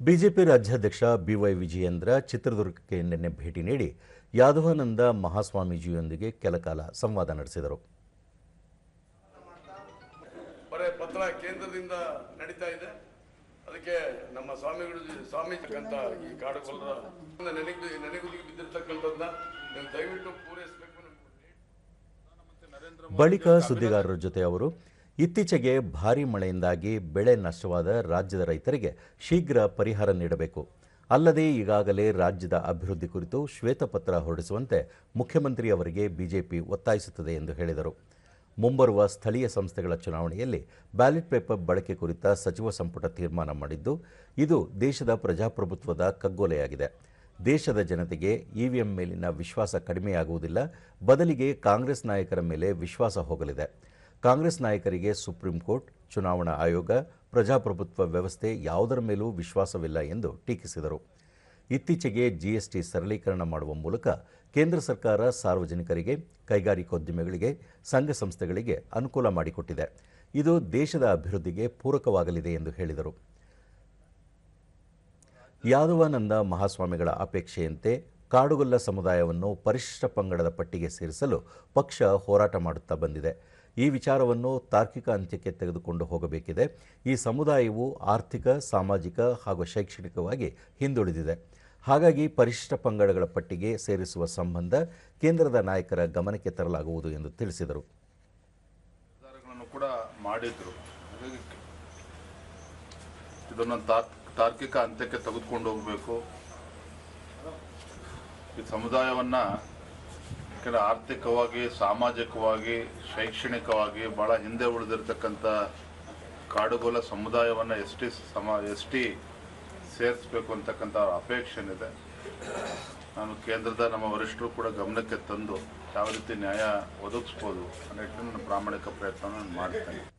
BJP ರಾಜ್ಯಾಧ್ಯಕ್ಷ B Y Vijayendra ಚಿತ್ರದುರ್ಗಕ್ಕೆ ನಿನ್ನೆ ಭೇಟಿ ನೀಡಿ ಯಾದವಾನಂದ ಮಹಾಸ್ವಾಮೀಜಿಯೊಂದಿಗೆ ಕೆಲಕಾಲ ಸಂವಾದ ನಡೆಸಿದರು. ಬರೇ ಪತ್ರ ಕೇಂದ್ರದಿಂದ ನಡೀತಾ ಇದೆ. ಅದಕ್ಕೆ ನಮ್ಮ ಸ್ವಾಮಿಗಳು ಸ್ವಾಮಿ ಅಂತ ಈ ಕಾಡುಗೊಲ್ಲರ ನೆನೆಗುದಿ ನೆನೆಗುದಿಗೆ ಬಿದ್ದಿರ್ತಕ್ಕಂಥದ್ದನ್ನ ದಯವಿಟ್ಟು ಪೂರೈಸಬೇಕು ಬಳಿಕ ಸುದ್ದಿಗಾರರ ಜೊತೆ ಅವರು ಇತ್ತೀಚೆಗೆ ಭಾರಿ ಮಳೆಯಿಂದಾಗಿ ಬೆಳೆ ನಷ್ಟವಾದ ರಾಜ್ಯದ ರೈತರಿಗೆ ಶೀಘ್ರ ಪರಿಹಾರ ನೀಡಬೇಕು. ಅಲ್ಲದೆ ಈಗಾಗಲೇ ರಾಜ್ಯದ ಅಭಿವೃದ್ಧಿ ಕುರಿತು ಶ್ವೇತಪತ್ರ ಹೊರಡಿಸುವಂತೆ ಮುಖ್ಯಮಂತ್ರಿ ಅವರಿಗೆ ಬಿಜೆಪಿ ಒತ್ತಾಯಿಸುತ್ತದೆ ಎಂದು ಹೇಳಿದರು. ಮುಂಬರುವ ಸ್ಥಳೀಯ ಸಂಸ್ಥೆಗಳ ಚುನಾವಣೆಯಲ್ಲಿ ಬ್ಯಾಲೆಟ್ ಪೇಪರ್ ಬಳಕೆ ಕುರಿತ ಸಚಿವ ಸಂಪುಟ ತೀರ್ಮಾನ ಮಾಡಿದ್ದು, ಇದು ದೇಶದ ಪ್ರಜಾಪ್ರಭುತ್ವದ ಕಗ್ಗೊಲೆಯಾಗಿದೆ. ದೇಶದ ಜನತೆಗೆ ಇವಿಎಂ ಮೇಲಿನ ವಿಶ್ವಾಸ ಕಡಿಮೆಯಾಗುವುದಿಲ್ಲ, ಬದಲಿಗೆ ಕಾಂಗ್ರೆಸ್ ನಾಯಕರ ಮೇಲೆ ವಿಶ್ವಾಸ ಹೋಗಲಿದೆ. ಕಾಂಗ್ರೆಸ್ ನಾಯಕರಿಗೆ ಸುಪ್ರೀಂ ಕೋರ್ಟ್, ಚುನಾವಣಾ ಆಯೋಗ, ಪ್ರಜಾಪ್ರಭುತ್ವ ವ್ಯವಸ್ಥೆ ಯಾವುದರ ಮೇಲೂ ವಿಶ್ವಾಸವಿಲ್ಲ ಎಂದು ಟೀಕಿಸಿದರು. ಇತ್ತೀಚೆಗೆ ಜಿಎಸ್ಟಿ ಸರಳೀಕರಣ ಮಾಡುವ ಮೂಲಕ ಕೇಂದ್ರ ಸರ್ಕಾರ ಸಾರ್ವಜನಿಕರಿಗೆ, ಕೈಗಾರಿಕೋದ್ಯಮಿಗಳಿಗೆ, ಸಂಘ ಸಂಸ್ಥೆಗಳಿಗೆ ಅನುಕೂಲ ಮಾಡಿಕೊಟ್ಟಿದೆ. ಇದು ದೇಶದ ಅಭಿವೃದ್ಧಿಗೆ ಪೂರಕವಾಗಲಿದೆ ಎಂದು ಹೇಳಿದರು. ಯಾದವಾನಂದ ಮಹಾಸ್ವಾಮಿಗಳ ಅಪೇಕ್ಷೆಯಂತೆ ಕಾಡುಗೊಲ್ಲ ಸಮುದಾಯವನ್ನು ಪರಿಶಿಷ್ಟ ಪಂಗಡದ ಪಟ್ಟಿಗೆ ಸೇರಿಸಲು ಪಕ್ಷ ಹೋರಾಟ ಮಾಡುತ್ತಾ ಬಂದಿದೆ. ಈ ವಿಚಾರವನ್ನು ತಾರ್ಕಿಕ ಅಂತ್ಯಕ್ಕೆ ತೆಗೆದುಕೊಂಡು ಹೋಗಬೇಕಿದೆ. ಈ ಸಮುದಾಯವು ಆರ್ಥಿಕ, ಸಾಮಾಜಿಕ ಹಾಗೂ ಶೈಕ್ಷಣಿಕವಾಗಿ ಹಿಂದುಳಿದಿದೆ. ಹಾಗಾಗಿ ಪರಿಶಿಷ್ಟ ಪಂಗಡಗಳ ಪಟ್ಟಿಗೆ ಸೇರಿಸುವ ಸಂಬಂಧ ಕೇಂದ್ರದ ನಾಯಕರ ಗಮನಕ್ಕೆ ತರಲಾಗುವುದು ಎಂದು ತಿಳಿಸಿದರು. ಕೂಡ ಇದನ್ನು ತಾರ್- ತಾರ್ಕಿಕ ಅಂತ್ಯಕ್ಕೆ ತೆಗೆದುಕೊಂಡು ಹೋಗಬೇಕು. ಈ ಸಮುದಾಯವನ್ನ ಆರ್ಥಿಕವಾಗಿ, ಸಾಮಾಜಿಕವಾಗಿ, ಶೈಕ್ಷಣಿಕವಾಗಿ ಬಹಳ ಹಿಂದೆ ಉಳಿದಿರ್ತಕ್ಕಂಥ ಕಾಡುಗೋಲ ಸಮುದಾಯವನ್ನು ಎಸ್ ಟಿ ಸಮ ಎಸ್ ಟಿ ಸೇರಿಸ್ಬೇಕು ಅಂತಕ್ಕಂಥ ಅಪೇಕ್ಷೆ ಇದೆ ನಾನು ಕೇಂದ್ರದ ನಮ್ಮ ವರಿಷ್ಠರು ಕೂಡ ಗಮನಕ್ಕೆ ತಂದು ಯಾವ ರೀತಿ ನ್ಯಾಯ ಒದಗಿಸ್ಬೋದು ಅನ್ನೋ ನನ್ನ ನಾನು ಪ್ರಾಮಾಣಿಕ ಪ್ರಯತ್ನ ಮಾಡ್ತೇನೆ.